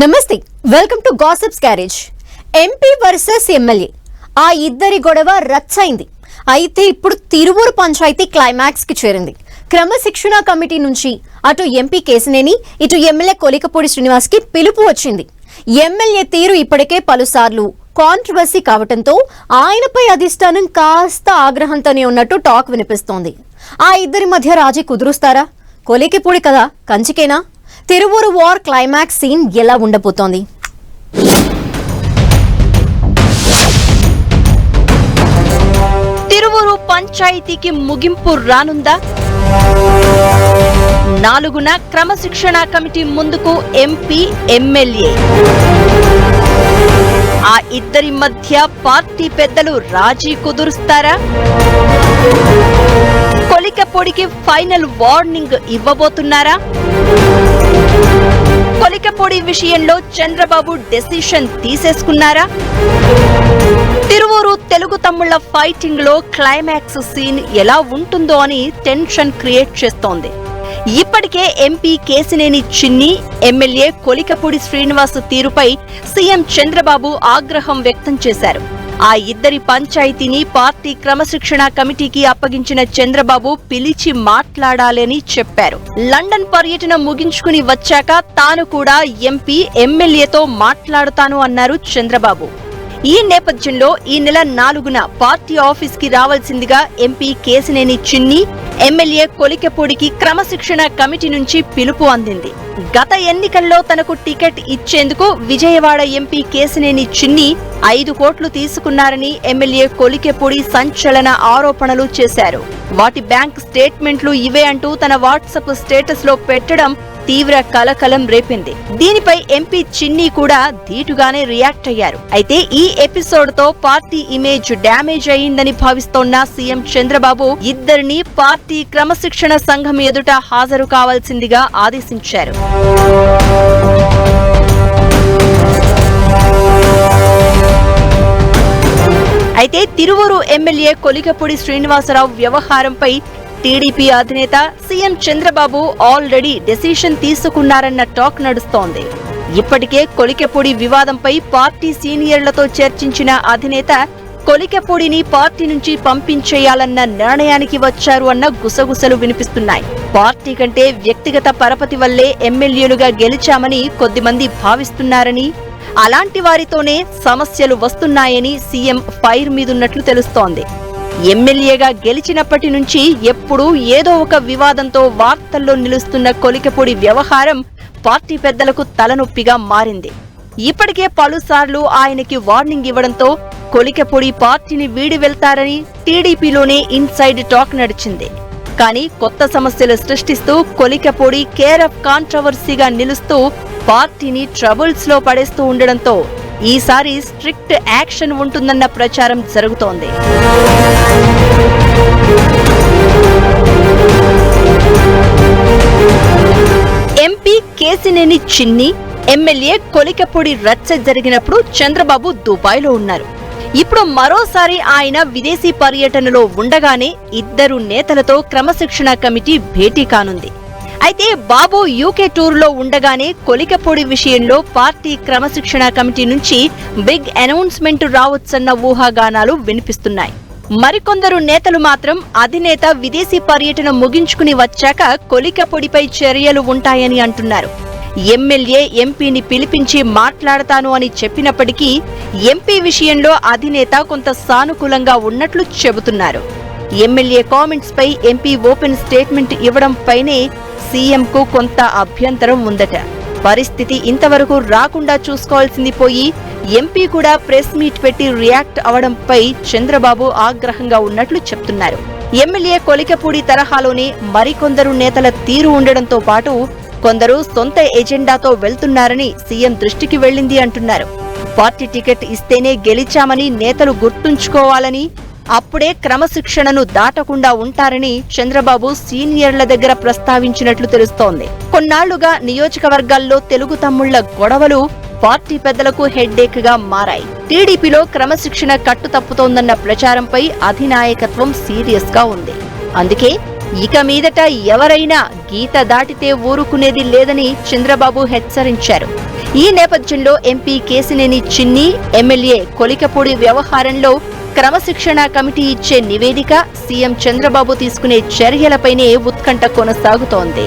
నమస్తే welcome to gossips carriage MP versus MLA ఆ ఇద్దరి గొడవ రచ్చైంది. అయితే ఇప్పుడు తిరువూరు పంచాయతీ క్లైమాక్స్కి చేరింది. క్రమశిక్షణ కమిటీ నుంచి అటు ఎంపీ కేసినేని ఇటు ఎమ్మెల్యే కొలికపూడి శ్రీనివాస్కి పిలుపు వచ్చింది. ఎమ్మెల్యే తీరు ఇప్పటికే పలుసార్లు కాంట్రవర్సీ కావటంతో ఆయనపై అధిష్టానం కాస్త ఆగ్రహంతోనే ఉన్నట్టు టాక్ వినిపిస్తోంది. ఆ ఇద్దరి మధ్య రాజీ కుదురుస్తారా? కొలికిపూడి కదా కంచికేనా? తిరువూరు వార్ క్లైమాక్స్ సీన్ ఎలా ఉండబోతోంది? తిరువురు పంచాయతీకి ముగింపు రానుందా? నాలుగున క్రమశిక్షణ కమిటీ ముందుకు ఎంపీ ఎమ్మెల్యే. ఆ ఇద్దరి మధ్య పార్టీ పెద్దలు రాజీ కుదురుస్తారా? కొలికపొడికి ఫైనల్ వార్నింగ్ ఇవ్వబోతున్నారా? కొలికపొడి విషయంలో చంద్రబాబు డెసిషన్ తీసేసుకున్నారా? తిరువూరు తెలుగు తమ్ముళ్ళ ఫైటింగ్లో క్లైమాక్స్ సీన్ ఎలా ఉంటుందో అని టెన్షన్ క్రియేట్ చేస్తోంది. ఇప్పటికే ఎంపీ కేసినేని చిన్ని ఎమ్మెల్యే కొలికపూడి శ్రీనివాస్ తీరుపై సీఎం చంద్రబాబు ఆగ్రహం వ్యక్తం చేశారు. ఆ ఇద్దరి పంచాయతీని పార్టీ క్రమశిక్షణ కమిటీకి అప్పగించిన చంద్రబాబు పిలిచి మాట్లాడాలని చెప్పారు. లండన్ పర్యటన ముగించుకుని వచ్చాక తాను కూడా ఎంపీ ఎమ్మెల్యేతో మాట్లాడుతాను అన్నారు చంద్రబాబు. ఈ నేపథ్యంలో ఈ నెల నాలుగున పార్టీ ఆఫీస్కి రావాల్సిందిగా ఎంపీ కేసినేని చిన్ని ఎమ్మెల్యే కొలికెపూడికి క్రమశిక్షణ కమిటీ నుంచి పిలుపు అందింది. గత ఎన్నికల్లో తనకు టికెట్ ఇచ్చేందుకు విజయవాడ ఎంపీ కేసినేని చిన్ని ఐదు కోట్లు తీసుకున్నారని ఎమ్మెల్యే కొలికెపూడి సంచలన ఆరోపణలు చేశారు. వాటి బ్యాంక్ స్టేట్మెంట్లు ఇవే అంటూ తన వాట్సాప్ స్టేటస్లో పెట్టడం తీవ్ర కలకలం రేపింది. దీనిపై ఎంపీ చిన్ని కూడా ధీటుగానే రియాక్ట్ అయ్యారు. అయితే ఈ ఎపిసోడ్తో పార్టీ ఇమేజ్ డ్యామేజ్ అయిందని భావిస్తోన్న సీఎం చంద్రబాబు ఇద్దరిని పార్టీ క్రమశిక్షణ సంఘం ఎదుట హాజరు కావాల్సిందిగా ఆదేశించారు. అయితే తిరువూరు ఎమ్మెల్యే కొలికపూడి శ్రీనివాసరావు వ్యవహారంపై టీడీపీ అధినేత సీఎం చంద్రబాబు ఆల్రెడీ డెసిషన్ తీసుకున్నారన్న టాక్ నడుస్తోంది. ఇప్పటికే కొలికెపూడి వివాదంపై పార్టీ సీనియర్లతో చర్చించిన అధినేత కొలికెపూడిని పార్టీ నుంచి పంపించేయాలన్న నిర్ణయానికి వచ్చారు అన్న గుసగుసలు వినిపిస్తున్నాయి. పార్టీ కంటే వ్యక్తిగత పరపతి వల్లే ఎమ్మెల్యేలుగా గెలిచామని కొద్దిమంది భావిస్తున్నారని అలాంటి వారితోనే సమస్యలు వస్తున్నాయని సీఎం ఫైర్ మీదున్నట్లు తెలుస్తోంది. ఎమ్మెల్యేగా గెలిచినప్పటి నుంచి ఎప్పుడూ ఏదో ఒక వివాదంతో వార్తల్లో నిలుస్తున్న కొలికపూడి వ్యవహారం పార్టీ పెద్దలకు తలనొప్పిగా మారింది. ఇప్పటికే పలుసార్లు ఆయనకి వార్నింగ్ ఇవ్వడంతో కొలికపూడి పార్టీని వీడి వెళ్తారని టీడీపీలోనే ఇన్సైడ్ టాక్ నడిచింది. కానీ కొత్త సమస్యలు సృష్టిస్తూ కొలికపొడి కేర్ ఆఫ్ కాంట్రవర్సీగా నిలుస్తూ పార్టీని ట్రబుల్స్లో పడేస్తూ ఉండడంతో ఈసారి స్ట్రిక్ట్ యాక్షన్ ఉంటుందన్న ప్రచారం జరుగుతోంది. ఎంపీ కేసినేని చిన్ని ఎమ్మెల్యే కొలికపూడి రచ్చ జరిగినప్పుడు చంద్రబాబు దుబాయ్లో ఉన్నారు. ఇప్పుడు మరోసారి ఆయన విదేశీ పర్యటనలో ఉండగానే ఇద్దరు నేతలతో క్రమశిక్షణ కమిటీ భేటీ కానుంది. అయితే బాబు యూకే టూర్లో ఉండగానే కొలికపొడి విషయంలో పార్టీ క్రమశిక్షణ కమిటీ నుంచి బిగ్ అనౌన్స్మెంట్ రావచ్చన్న ఊహాగానాలు వినిపిస్తున్నాయి. మరికొందరు నేతలు మాత్రం అధినేత విదేశీ పర్యటన ముగించుకుని వచ్చాక కొలికపొడిపై చర్యలు ఉంటాయని అంటున్నారు. ఎమ్మెల్యే ఎంపీని పిలిపించి మాట్లాడతాను అని చెప్పినప్పటికీ ఎంపీ విషయంలో అధినేత కొంత సానుకూలంగా ఉన్నట్లు చెబుతున్నారు. ఎమ్మెల్యే కామెంట్స్ పై ఎంపీ ఓపెన్ స్టేట్మెంట్ ఇవ్వడం పైనే సీఎంకు కొంత అభ్యంతరం ఉందట. పరిస్థితి ఇంతవరకు రాకుండా చూసుకోవాల్సింది పోయి ఎంపీ కూడా ప్రెస్ మీట్ పెట్టి రియాక్ట్ అవడంపై చంద్రబాబు ఆగ్రహంగా ఉన్నట్లు చెప్తున్నారు. ఎమ్మెల్యే కొలికపూడి తరహాలోనే మరికొందరు నేతల తీరు ఉండడంతో పాటు కొందరు సొంత ఎజెండాతో వెళ్తున్నారని సీఎం దృష్టికి వెళ్ళింది అంటున్నారు. పార్టీ టికెట్ ఇస్తేనే గెలిచామని నేతలు గుర్తుంచుకోవాలని అప్పుడే క్రమశిక్షణను దాటకుండా ఉంటారని చంద్రబాబు సీనియర్ల దగ్గర ప్రస్తావించినట్లు తెలుస్తోంది. కొన్నాళ్ళుగా నియోజకవర్గాల్లో తెలుగు తమ్ముళ్ళ గొడవలు పార్టీ పెద్దలకు హెడ్డేక్గా మారాయి. టీడీపీలో క్రమశిక్షణ కట్టు తప్పుతోందన్న ప్రచారంపై అధినాయకత్వం సీరియస్గా ఉంది. అందుకే ఇక మీదట ఎవరైనా గీత దాటితే ఊరుకునేది లేదని చంద్రబాబు హెచ్చరించారు. ఈ నేపథ్యంలో ఎంపీ కేసినేని చిన్ని ఎమ్మెల్యే కొలికపూడి వ్యవహారంలో క్రమశిక్షణ కమిటీ ఇచ్చే నివేదిక సీఎం చంద్రబాబు తీసుకునే చర్యలపైనే ఉత్కంఠ కొనసాగుతోంది.